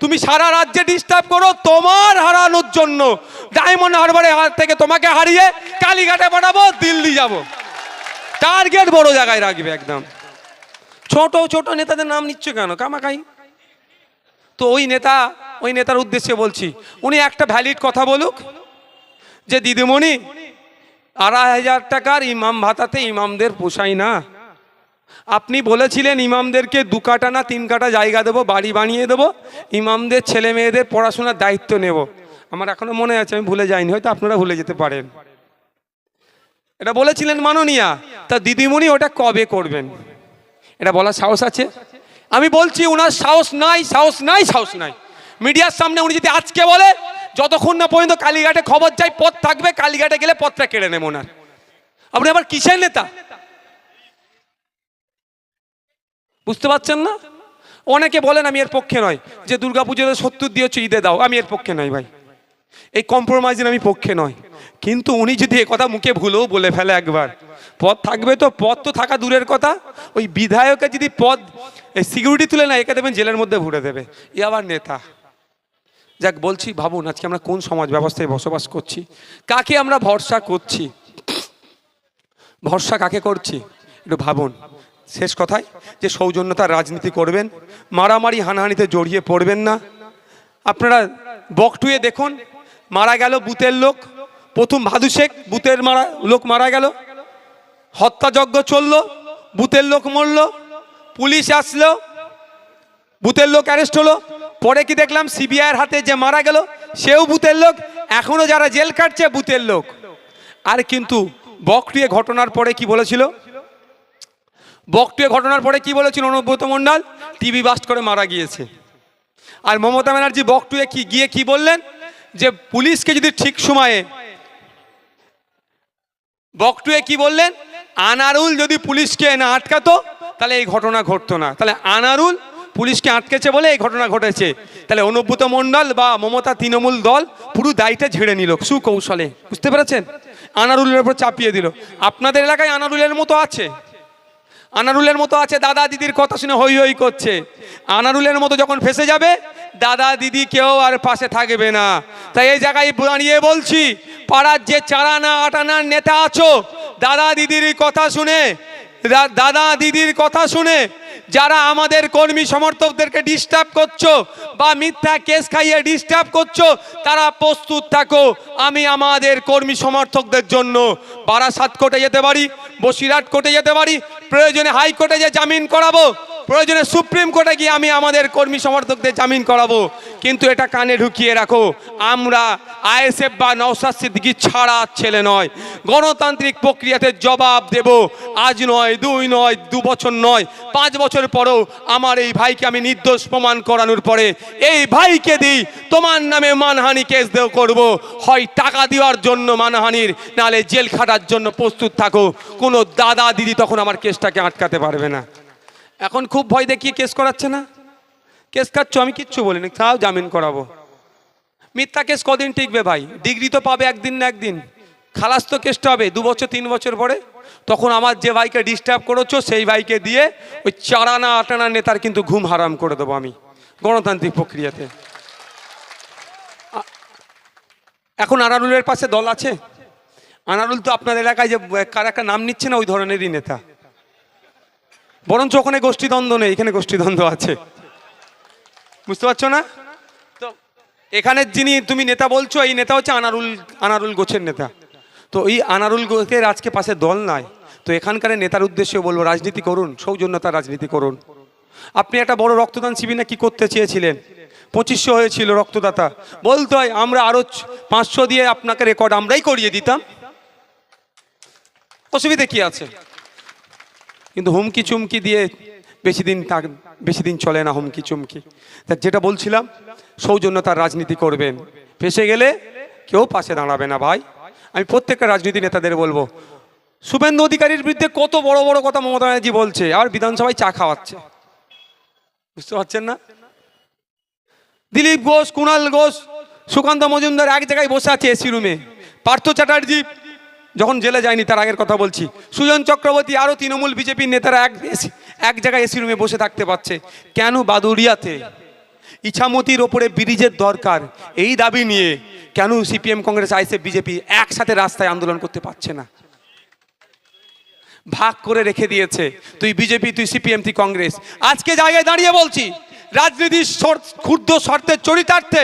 তুমি সারা রাজ্যে ডিস্টার্ব করো, তোমার হারানোর জন্য ডায়মন্ড হারবারে হার থেকে তোমাকে হারিয়ে কালীঘাটে পাঠাবো, দিল্লি যাব। টার্গেট বড় জায়গায় রাখবে একদম। ছোট ছোট নেতাদের নাম নিচ্ছ কেন? কামাকাই। তো ওই নেতা, ওই নেতার উদ্দেশ্যে বলছি, উনি একটা ভ্যালিড কথা বলুক, যে দিদিমণি, আড়াই হাজার টাকার ইমাম ভাতাতে ইমামদের পোষায় না। আপনি বলেছিলেন ইমামদেরকে দু কাটা না তিন কাটা জায়গা দেবো, বাড়ি বানিয়ে দেবো, ইমামদের ছেলে মেয়েদের পড়াশোনার দায়িত্ব নেব। আমার এখনও মনে আছে, আমি ভুলে যাইনি, হয়তো আপনারা ভুলে যেতে পারেন। এটা বলেছিলেন মাননীয়া, তা দিদিমণি ওটা কবে করবেন? এটা বলার সাহস আছে? আমি বলছি ওনার সাহস নাই সাহস নাই সাহস নাই। মিডিয়ার সামনে উনি যদি আজকে বলে, যতক্ষণ না পর্যন্ত কালীঘাটে খবর যায় পথ থাকবে, কালীঘাটে গেলে পথটা কেড়ে নেব ওনার। আপনি আবার কিসের নেতা? বুঝতে পারছেন না? অনেকে বলেন আমি এর পক্ষে নয়। যে দুর্গা দুর্গাপুজোতে সত্তর দিয়েছে, ঈদে দাও। আমি এর পক্ষে নয় ভাই। এই কম্প্রোমাইজের আমি পক্ষে নয় কিন্তু উনি যদি কথা মুখে ভুলেও বলে ফেলে একবার পদ থাকবে তো পদ তো থাকা দূরের কথা। ওই বিধায়কে যদি পদ সিকিউরিটি তুলে না একে দেবেন জেলের মধ্যে ভরে দেবে। এ আবার নেতা। যাক, বলছি, ভাবুন, আজকে আমরা কোন সমাজ ব্যবস্থায় বসবাস করছি? কাকে আমরা ভরসা করছি? ভরসা কাকে করছি? একটু ভাবুন। শেষ কথায় যে সৌজন্যতার রাজনীতি করবেন, মারামারি হানাহানিতে জড়িয়ে পড়বেন না। আপনারা বকটুয়ে দেখুন, মারা গেল বুথের লোক, প্রথম ভাদু শেখ, বুথের মারা, লোক মারা গেল। হত্যাযজ্ঞ চলল, বুথের লোক মরল, পুলিশ আসলো, বুথের লোক অ্যারেস্ট হলো। পরে কি দেখলাম, সিবিআইয়ের হাতে যে মারা গেল, সেও বুথের লোক, এখনও যারা জেল কাটছে বুথের লোক। আর কিন্তু বকটুয়ে ঘটনার পরে কি বলেছিল? বকটুয়ে ঘটনার পরে কি বলেছিল অনুব্রত মণ্ডল? টিভি বাস্ট করে মারা গিয়েছে। আর মমতা ব্যানার্জি বকটুয়ে কি গিয়ে কি বললেন? যে পুলিশকে যদি ঠিক সময়ে বকটুয়ে কি বললেন? আনারুল যদি পুলিশকে না আটকাতো, তাহলে এই ঘটনা ঘটতো না। তাহলে আনারুল পুলিশকে আটকেছে বলে এই ঘটনা ঘটেছে। তাহলে অনুব্রত মণ্ডল বা মমতা তৃণমূল দল পুরো দায়টা ঝেড়ে নিল সুকৌশলে। বুঝতে পেরেছেন? আনারুলের উপর চাপিয়ে দিল। আপনাদের এলাকায় আনারুলের মতো আছে? আনারুলের মতো আছে, দাদা দিদির কথা শুনে হই হই করছে। আনারুলের মতো যখন ফেসে যাবে, দাদা দিদি কেউ আর পাশে থাকবে না। তাই এই জায়গায় দাঁড়িয়ে বলছি, পাড়ার যে চারানা আটানার নেতা আছো, দাদা দিদির কথা শুনে দাদা দিদির কথা শুনে, যারা আমাদের কর্মী সমর্থকদেরকে ডিস্টার্ব করছ বা মিথ্যা কেস খাইয়ে ডিস্টার্ব করছ, তারা প্রস্তুত থাকো। আমি আমাদের কর্মী সমর্থকদের জন্য বারাসাত কোর্টে যেতে পারি, বসিরহাট কোর্টে যেতে পারি প্রয়োজনে হাইকোর্টে যে জামিন করাবো প্রয়োজনে সুপ্রিম কোর্টে গিয়ে আমি আমাদের কর্মী সমর্থকদের জামিন করাবো। কিন্তু এটা কানে ঢুকিয়ে রাখো, আমরা আইএসএফ বা নওসাদ সিদ্দিকি ছাড়া ছেলে নয়। গণতান্ত্রিক প্রক্রিয়াতে জবাব দেব, আজ নয়, দুই নয়, দু বছর নয়, পাঁচ বছর পরেও আমার এই ভাইকে আমি নির্দোষ প্রমাণ করানোর পরে এই ভাইকে দিই তোমার নামে মানহানি কেস দেও করব। হয় টাকা দেওয়ার জন্য মানহানির, নালে জেল খাটার জন্য প্রস্তুত থাকো। কোনো দাদা দিদি তখন আমার কেসটাকে আটকাতে পারবে না। এখন খুব ভয় দেখিয়ে কেস করাচ্ছে না? কেস কাটছো আমি কিচ্ছু বলিনি। তাও জামিন করাবো। মিথ্যা কেস কদিন টিকবে ভাই? ডিগ্রি তো পাবে একদিন না একদিন। খালাস তো কেসটা হবে দু বছর, তিন বছর পরে। তখন আমার যে ভাইকে ডিস্টার্ব করেছ, সেই ভাইকে দিয়ে ওই চারানা আটানা নেতার কিন্তু ঘুম হারাম করে দেবো আমি গণতান্ত্রিক প্রক্রিয়াতে। এখন আনারুলের পাশে দল আছে? আনারুল তো আপনার এলাকায় যে, কার একটা নাম নিচ্ছে না ওই ধরনেরই নেতা। বরঞ্চ ওখানে গোষ্ঠীদ্বন্দ্ব নেই, এখানে গোষ্ঠীদ্বন্দ্ব আছে। বুঝতে পারছ না? তো এখানের যিনি, তুমি নেতা বলছো, এই নেতা হচ্ছে আনারুল আনারুল গোছের নেতা। তো এই আনারুল গোছের আজকে পাশে দল নাই। তো এখানকার নেতার উদ্দেশ্যে বলব, রাজনীতি করুন, সৌজন্যতা রাজনীতি করুন। আপনি একটা বড় রক্তদান শিবির না কি করতে চেয়েছিলেন? পঁচিশশো হয়েছিল রক্তদাতা। বলতে হয়, আমরা আরও পাঁচশো দিয়ে আপনাকে রেকর্ড আমরাই করিয়ে দিতাম। অসুবিধে কি আছে? কিন্তু হুমকি চুমকি দিয়ে বেশি দিন থাক, বেশি দিন চলে না হুমকি চুমকি। তা যেটা বলছিলাম, সৌজন্য তার রাজনীতি করবেন ফেসে গেলে কেউ পাশে দাঁড়াবে না ভাই। আমি প্রত্যেকটা রাজনীতি নেতাদের বলব, শুভেন্দু অধিকারীর বিরুদ্ধে কত বড় বড় কথা মমতা ব্যানার্জি বলছে, আর বিধানসভায় চা খাওয়াচ্ছে। বুঝতে পারছেন না? দিলীপ ঘোষ কুণাল ঘোষ, সুকান্ত মজুমদার এক জায়গায় বসে আছে এসি রুমে। পার্থ চ্যাটার্জি যখন জেলে যায়নি, তার আগের কথা বলছি। সুজন চক্রবর্তী আরও তৃণমূল বিজেপির নেতারা এক এক জায়গায় এসি রুমে বসে থাকতে পারছে। কেন বাদুড়িয়াতে? ইছামতির ওপরে ব্রিজের দরকার। এই দাবি নিয়ে কেন সিপিএম কংগ্রেস আইসএফ বিজেপি একসাথে রাস্তায় আন্দোলন করতে পারছে না? ভাগ করে রেখে দিয়েছে। তুই বিজেপি, তুই সিপিএম, তুই কংগ্রেস। আজকে জায়গায় দাঁড়িয়ে বলছি, রাজনীতির ক্ষুদ্র স্বার্থের চরিতার্থে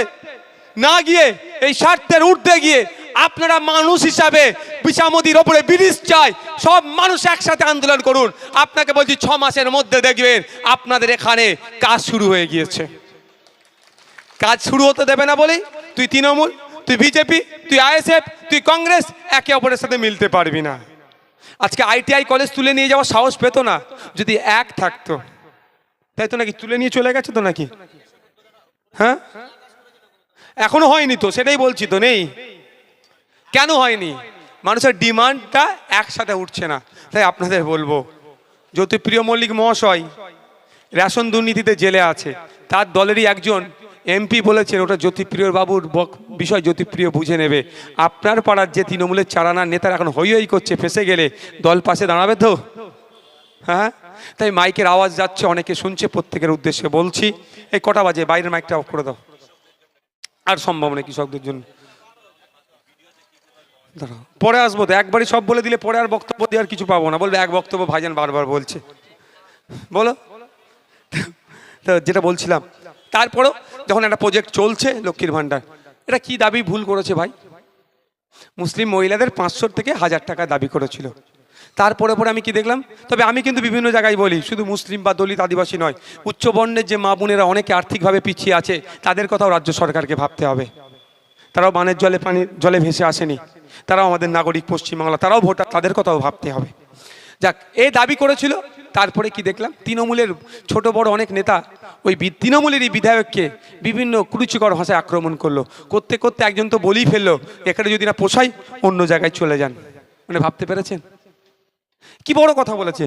না গিয়ে এই স্বার্থের ঊর্ধ্বে গিয়ে আপনারা মানুষ হিসাবে বিশামতির ওপরে ব্রিজ চাই। সব মানুষ একসাথে আন্দোলন করুন। আপনাকে বলছি, ছ মাসের মধ্যে দেখবেন আপনাদের এখানে কাজ শুরু হয়ে গিয়েছে। কাজ শুরু হতে দেবে না বলেই তুই তৃণমূল, তুই বিজেপি, তুই আইএসএফ, তুই কংগ্রেস একে অপরের সাথে মিলতে পারবি না। আজকে আইটিআই কলেজ তুলে নিয়ে যাওয়ার সাহস পেতো না, যদি এক থাকতো। তাই তো নাকি তুলে নিয়ে চলে গেছে তো নাকি? হ্যাঁ? এখনও হয়নি তো, সেটাই বলছি তো, নেই। কেন হয়নি? মানুষের ডিমান্ডটা একসাথে উঠছে না। তাই আপনাদের বলব জ্যোতিপ্রিয় মল্লিক মহাশয় রেশন দুর্নীতিতে জেলে আছে, তার দলেরই একজন এমপি বলেছেন, ওটা জ্যোতিপ্রিয় বাবুর বিষয়, জ্যোতিপ্রিয় বুঝে নেবে। আপনার পাড়ার যে তৃণমূলের চারানার নেতারা এখন হই হই করছে, ফেসে গেলে দল পাশে দাঁড়াবে তো? হ্যাঁ? তাই মাইকের আওয়াজ যাচ্ছে, অনেকে শুনছে, প্রত্যেকের উদ্দেশ্যে বলছি। এই কটা বাজে, বাইরের মাইকটা অফ করে দাও। আর সম্ভব নেই কৃষকদের জন্য। পরে আসব তো, একবারই সব বলে দিলে পরে আর বক্তব্য দিয়ে আর কিছু পাবো না, বলবে এক বক্তব্য ভাইজান বারবার বলছে। বলো। তো যেটা বলছিলাম, তারপরেও যখন একটা প্রজেক্ট চলছে লক্ষ্মীর ভাণ্ডার, এটা কি দাবি ভুল করেছে ভাই? মুসলিম মহিলাদের পাঁচশো থেকে হাজার টাকা দাবি করেছিল। তারপরে পরে আমি কি দেখলাম, তবে আমি কিন্তু বিভিন্ন জায়গায় বলি, শুধু মুসলিম বা দলিত আদিবাসী নয় উচ্চবর্ণের যে মা বোনেরা অনেকে আর্থিকভাবে পিছিয়ে আছে, তাদের কথাও রাজ্য সরকারকে ভাবতে হবে। তারাও বানের জলে পানি জলে ভেসে আসেনি। তারাও আমাদের নাগরিক পশ্চিমবাংলা, তারাও ভোটার, তাদের কথাও ভাবতে হবে। যাক এই দাবি করেছিল, তারপরে কি দেখলাম? তৃণমূলের ছোট বড় অনেক নেতা ওই তৃণমূলেরই বিধায়ককে বিভিন্ন কুরুচিকর ভাষায় আক্রমণ করল। করতে করতে একজন তো বলেই ফেলল, এখানে যদি না পোষাই অন্য জায়গায় চলে যান। মানে ভাবতে পেরেছেন? কি বড় কথা বলেছে?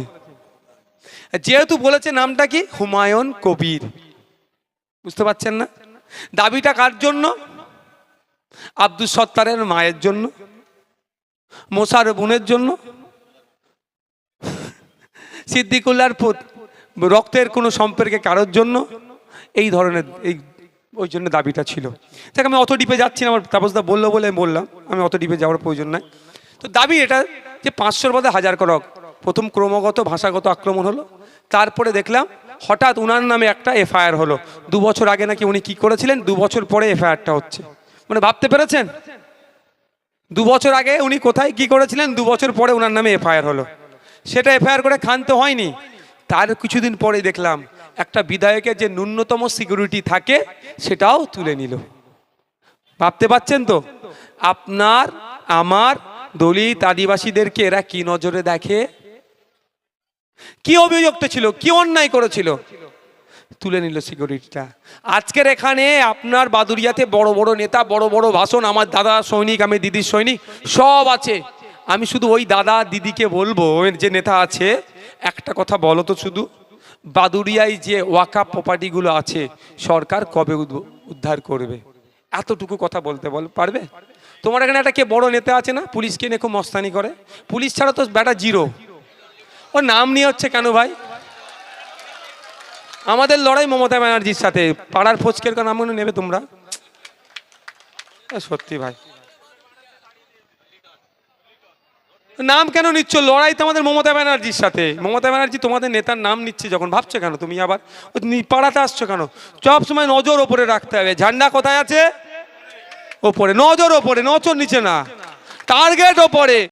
যেহেতু বলেছে, নামটা কি? হুমায়ুন কবির। বুঝতে পারছেন না? দাবিটা কার জন্য? আব্দুল সত্তারের মায়ের জন্য। মোসার বোনের জন্য? সিদ্দিকুল্লার রক্তের কোনো সম্পর্কে কারোর জন্য? এই ধরনের, এই, ওই জন্য দাবিটা ছিল। দেখ, আমি অত ডিপে যাচ্ছি না, আমার তাপসদা বলল বলে বললাম, আমি অত ডিপে যাওয়ার প্রয়োজন নাই। তো দাবি এটা যে পাঁচশোর মধ্যে হাজার করক প্রথম ক্রমাগত, ভাষাগত আক্রমণ হলো। তারপরে দেখলাম, হঠাৎ উনার নামে একটা এফআইআর হলো। দু বছর আগে নাকি উনি কি করেছিলেন? দু বছর পরে এফআইআরটা হচ্ছে। মানে ভাবতে পেরেছেন? দু বছর আগে উনি কোথায় কি করেছিলেন? দু বছর পরে ওনার নামে এফআইআর হলো। সেটা এফআইআর করে ক্ষান্ত হয়নি। তার কিছুদিন পরে দেখলাম, একটা বিধায়কের যে ন্যূনতম সিকিউরিটি থাকে, সেটাও তুলে নিল। ভাবতে পাচ্ছেন তো? আপনার, আমার দলিত আদিবাসীদেরকে এরা কি নজরে দেখে? কি অভিযোগটা ছিল? কি অন্যায় করেছিল? তুলে নিল সিকিউরিটিটা আজকের এখানে আপনার বাদুরিয়াতে বড় বড় নেতা, বড় বড় ভাষণ, আমার দাদা সৈনিক, আমি দিদির সৈনিক, সব আছে। আমি শুধু ওই দাদা দিদিকে বলব যে নেতা আছে, একটা কথা বলো তো শুধু বাদুরিয়ায় যে ওয়াকা প্রপার্টিগুলো আছে, সরকার কবে উদ্ধার করবে? এতটুকু কথা বলতে বল, পারবে? তোমার এখানে একটা কে বড় নেতা আছে না, পুলিশকে নিয়ে খুব মস্তানি করে? পুলিশ ছাড়া তো ব্যাটা জিরো। ওর নাম নিয়ে হচ্ছে কেন ভাই? আমাদের লড়াই মমতা ব্যানার্জির সাথে। পাড়ার ফচকের মনে নেবে তোমরা। সত্যি ভাই। নাম কেন নিচ্ছ? লড়াই তো আমাদের মমতা ব্যানার্জির সাথে। মমতা ব্যানার্জি তোমাদের নেতার নাম নিচ্ছে যখন। ভাবছ কেন তুমি আবার? পাড়াতে আসছো কেন? সব সময় নজর ওপরে রাখতে হবে। ঝান্ডা কোথায় আছে? ওপরে। নজর ওপরে, নজর নিচে না। টার্গেট ওপরে।